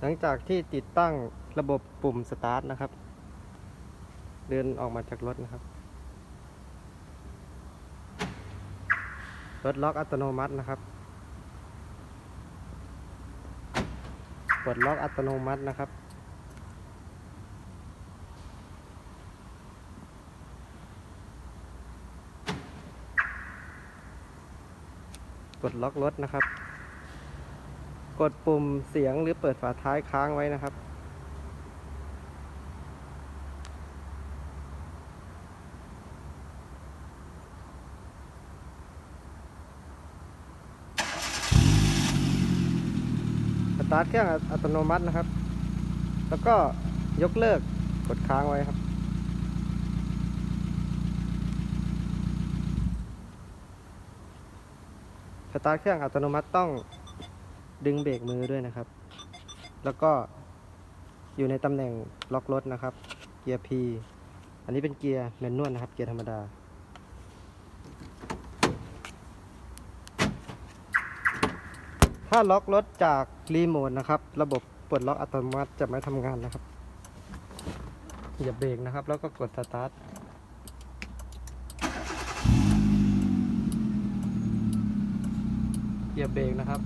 หลังจากที่ติดตั้งระบบปุ่มสตาร์ทนะครับ เดินออกมาจากรถนะครับ รถล็อกอัตโนมัตินะครับปลดล็อกอัตโนมัตินะครับ กดล็อกรถนะครับ กดปุ่มเสียงหรือเปิดฝาท้ายค้างไว้นะครับ สตาร์ทเครื่องอัตโนมัตินะครับ แล้วก็ยกเลิกกดค้างไว้ครับ สตาร์ทเครื่องอัตโนมัติต้อง ดึงเบรกมือด้วยนะครับ แล้วก็อยู่ในตำแหน่งล็อกรถนะครับ เกียร์ P อันนี้เป็นเกียร์แมนนวลนะครับ เกียร์ธรรมดา ถ้าล็อกรถจากรีโมทนะครับ ระบบปลดล็อกอัตโนมัติจะไม่ทำงานนะครับอย่าเบรกนะครับ แล้วก็กดสตาร์ทเหยียบเบรกนะครับ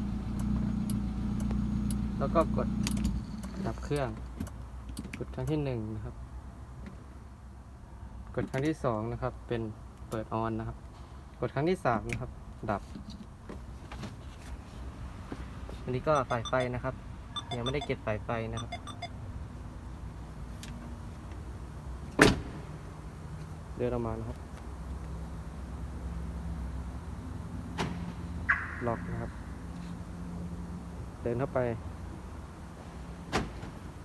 แล้วก็กดดับเครื่อง กดครั้งที่หนึ่งนะครับ กดครั้งที่สองนะครับ เป็นเปิดออนนะครับ กดครั้งที่สามนะครับ ดับ อันนี้ก็สายไฟนะครับ ยังไม่ได้เก็บสายไฟนะครับเดินออกมานะครับ ล็อกนะครับ เดินเข้าไป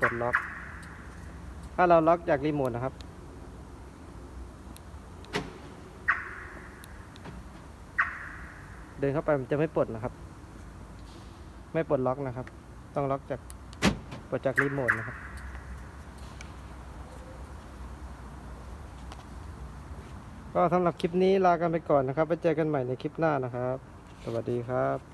กดล็อก ถ้าเราล็อกจากรีโมทนะครับ เดินเข้าไปมันจะไม่ปลดนะครับ ไม่ปลดล็อกนะครับ ต้องล็อกจากปลดจากรีโมทนะครับก็สำหรับคลิปนี้ลากันไปก่อนนะครับ ไปเจอกันใหม่ในคลิปหน้านะครับ สวัสดีครับ